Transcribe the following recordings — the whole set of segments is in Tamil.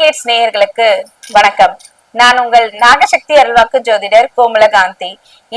பீட்ஸ் நேயர்களுக்கு வணக்கம். நான் உங்கள் நாகசக்தி அருள்வாக்கு ஜோதிடர் கோமலகாந்தி.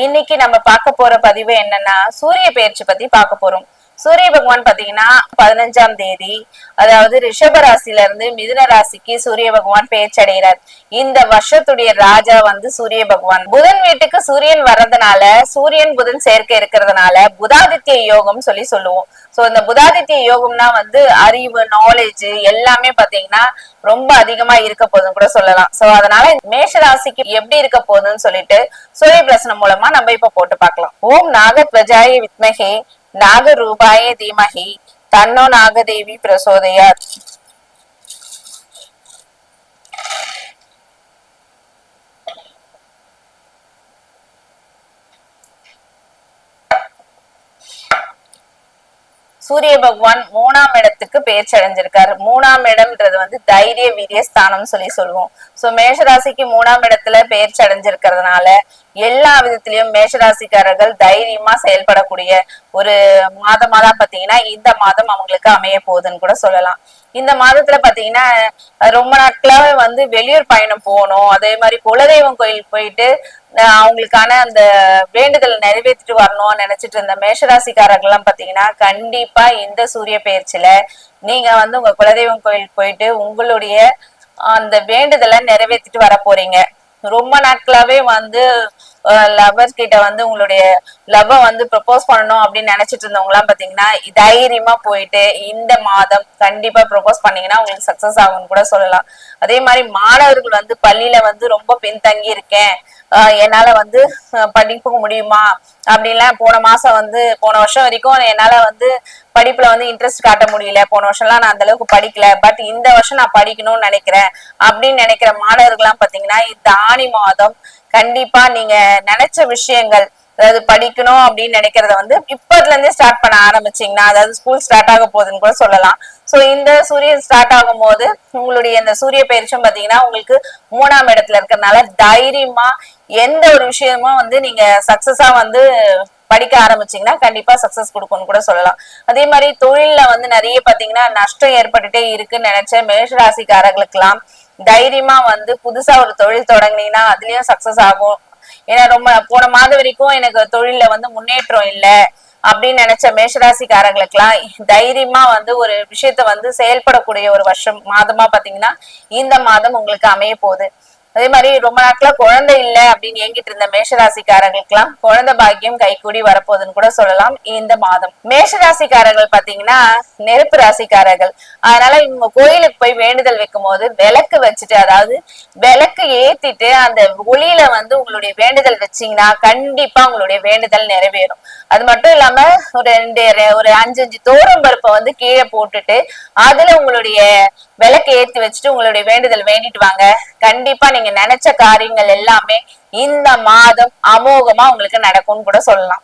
இன்னைக்கு நம்ம பார்க்க போற பதிவு என்னன்னா சூரிய பெயர்ச்சி பத்தி பார்க்க போறோம். சூரிய பகவான் பாத்தீங்கன்னா பதினஞ்சாம் தேதி அதாவது ரிஷப ராசில இருந்து மிதுன ராசிக்கு சூரிய பகவான் பேச்சடைகிறார் இந்த வருஷத்துடைய ராஜா வந்து சூரிய பகவான். புதன் வீட்டுக்கு சூரியன் வர்றதுனால சூரியன் புதன் சேர்க்கை இருக்கிறதுனால புதாதித்ய யோகம் சொல்லி சொல்லுவோம். சோ இந்த புதாதித்ய யோகம்னா வந்து அறிவு நாலேஜ் எல்லாமே பாத்தீங்கன்னா ரொம்ப அதிகமா இருக்க போகுதுன்னு கூட சொல்லலாம். சோ அதனால மேஷ ராசிக்கு எப்படி இருக்க போகுதுன்னு சொல்லிட்டு சூரிய பிரசனம் மூலமா நம்ம இப்ப போட்டு பார்க்கலாம். ஓம் நாகத்வஜாய வித்மகே நாகரூபாய தீமகி தன்னோ நாகதேவி பிரசோதயாத் சூரிய பகவான் மூணாம் இடத்துக்கு பெயர்ச்சி அடைஞ்சிருக்காரு. மூணாம் இடம்ன்றது வந்து தைரிய வீரிய ஸ்தானம் சொல்லி சொல்லுவோம். சோ மேஷராசிக்கு மூணாம் இடத்துல பெயர்ச்சி அடைஞ்சிருக்கிறதுனால எல்லா விதத்திலயும் மேஷராசிக்காரர்கள் தைரியமா செயல்படக்கூடிய ஒரு மாதமா தான் பாத்தீங்கன்னா இந்த மாதம் அவங்களுக்கு அமைய போகுதுன்னு கூட சொல்லலாம். இந்த மாதத்துல பாத்தீங்கன்னா ரொம்ப நாட்களாவே வந்து வெளியூர் பயணம் போகணும். அதே மாதிரி குலதெய்வம் கோயில் போயிட்டு அவங்களுக்கான அந்த வேண்டுதலை நிறைவேற்றிட்டு வரணும்னு நினைச்சிட்டு இருந்த மேஷராசிக்காரர்கள் எல்லாம் பாத்தீங்கன்னா கண்டிப்பா இந்த சூரிய பயிற்சியில நீங்க வந்து உங்க குலதெய்வம் கோயில் போயிட்டு உங்களுடைய அந்த வேண்டுதலை நிறைவேற்றிட்டு வர போறீங்க ரொம்ப நாட்களாவே வந்து லவர் கிட்ட வந்து உங்களுடைய லவ் வந்து ப்ரப்போஸ் பண்ணணும் அப்படின்னு நினைச்சிட்டு இருந்தவங்க எல்லாம் பாத்தீங்கன்னா தைரியமா போயிட்டு இந்த மாதம் கண்டிப்பா ப்ரப்போஸ் பண்ணீங்கன்னா உங்களுக்கு சக்சஸ் ஆகும்னு கூட சொல்லலாம். அதே மாதிரி மாணவர்கள் வந்து பள்ளியில வந்து ரொம்ப பின்தங்கி இருக்கேன். ஆஹ் என்னால வந்து படிப்பு முடியுமா? அப்படின்லாம் போன மாசம் வந்து போன வருஷம் வரைக்கும் என்னால வந்து படிப்புல வந்து இன்ட்ரெஸ்ட் காட்ட முடியல. போன வருஷம்லாம் நான் அந்த அளவுக்கு படிக்கல. பட் இந்த வருஷம் நான் படிக்கணும்னு நினைக்கிறேன். அப்படின்னு நினைக்கிற மாணவர்கள்லாம் பாத்தீங்கன்னா இந்த ஆணி மாதம் கண்டிப்பா நீங்க நினைச்ச விஷயங்கள் அதாவது படிக்கணும் அப்படின்னு நினைக்கிறத வந்து இப்பத்துல இருந்தே ஸ்டார்ட் பண்ண ஆரம்பிச்சீங்கன்னா அதாவது ஸ்கூல் ஸ்டார்ட் ஆக போகுதுன்னு கூட சொல்லலாம். சோ இந்த சூரியன் ஸ்டார்ட் ஆகும் போது உங்களுடைய இந்த சூரிய பயிற்சியும் பாத்தீங்கன்னா உங்களுக்கு மூணாம் இடத்துல இருக்கிறதுனால தைரியமா எந்த ஒரு விஷயமும் வந்து நீங்க சக்சஸா வந்து படிக்க ஆரம்பிச்சீங்கன்னா கண்டிப்பா சக்சஸ் கொடுக்கும்னு கூட சொல்லலாம். அதே மாதிரி தொழில்ல வந்து நிறைய பாத்தீங்கன்னா நஷ்டம் ஏற்பட்டுட்டே இருக்குன்னு நினைச்ச மேஷராசிக்காரர்களுக்கெல்லாம் தைரியமா வந்து புதுசா ஒரு தொழில் தொடங்குனீங்கன்னா அதுலயும் சக்சஸ் ஆகும். ஏன்னா ரொம்ப போன மாதம் வரைக்கும் எனக்கு தொழில வந்து முன்னேற்றம் இல்ல அப்படின்னு நினைச்ச மேஷராசிக்காரங்களுக்கெல்லாம் தைரியமா வந்து ஒரு விஷயத்த வந்து செயல்படக்கூடிய ஒரு வருஷம் மாதமா பாத்தீங்கன்னா இந்த மாதம் உங்களுக்கு அமைய போகுது. அதே மாதிரி ரொம்ப நாட்களா குழந்தை இல்ல அப்படின்னு ஏங்கிட்டு இருந்த மேஷராசிக்காரர்களுக்கெல்லாம் குழந்தை பாக்கியம் கைகூடி வரப்போகுதுன்னு கூட சொல்லலாம் இந்த மாதம். மேஷராசிக்காரர்கள் பாத்தீங்கன்னா நெருப்பு ராசிக்காரர்கள். அதனால இவங்க கோயிலுக்கு போய் வேண்டுதல் வைக்கும் போது விளக்கு வச்சுட்டு அதாவது விளக்கு ஏத்திட்டு அந்த ஒளியில வந்து உங்களுடைய வேண்டுதல் வச்சீங்கன்னா கண்டிப்பா உங்களுடைய வேண்டுதல் நிறைவேறும். அது மட்டும் இல்லாம ஒரு ரெண்டு ஒரு அஞ்சு அஞ்சு தோரம் பருப்பை வந்து கீழே போட்டுட்டு அதுல உங்களுடைய விளக்கு ஏத்தி வச்சுட்டு உங்களுடைய வேண்டுதல் வேண்டிட்டு வாங்க. கண்டிப்பா நீங்க நினைச்ச காரியங்கள் எல்லாமே இந்த மாதம் அமோகமா உங்களுக்கு நடக்கும்னு கூட சொல்லலாம்.